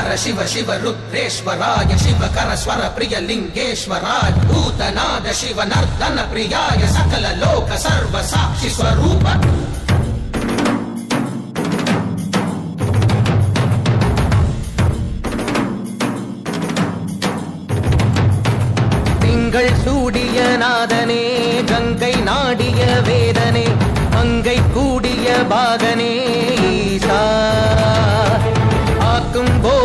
ஹர சிவ சிவ ருத்ரேஸ்வராய சிவகர ஸ்வர பிரிய லிங்கேஸ்வராய பூதநாத சிவ நர்தன பிரியாய சகல லோக சர்வ சாட்சி ஸ்வரூப திங்கள் சூடிய நாதனே கங்கை நாடிய வேதனே அங்கை கூடிய பாகனே ஈசா ஆக்கும்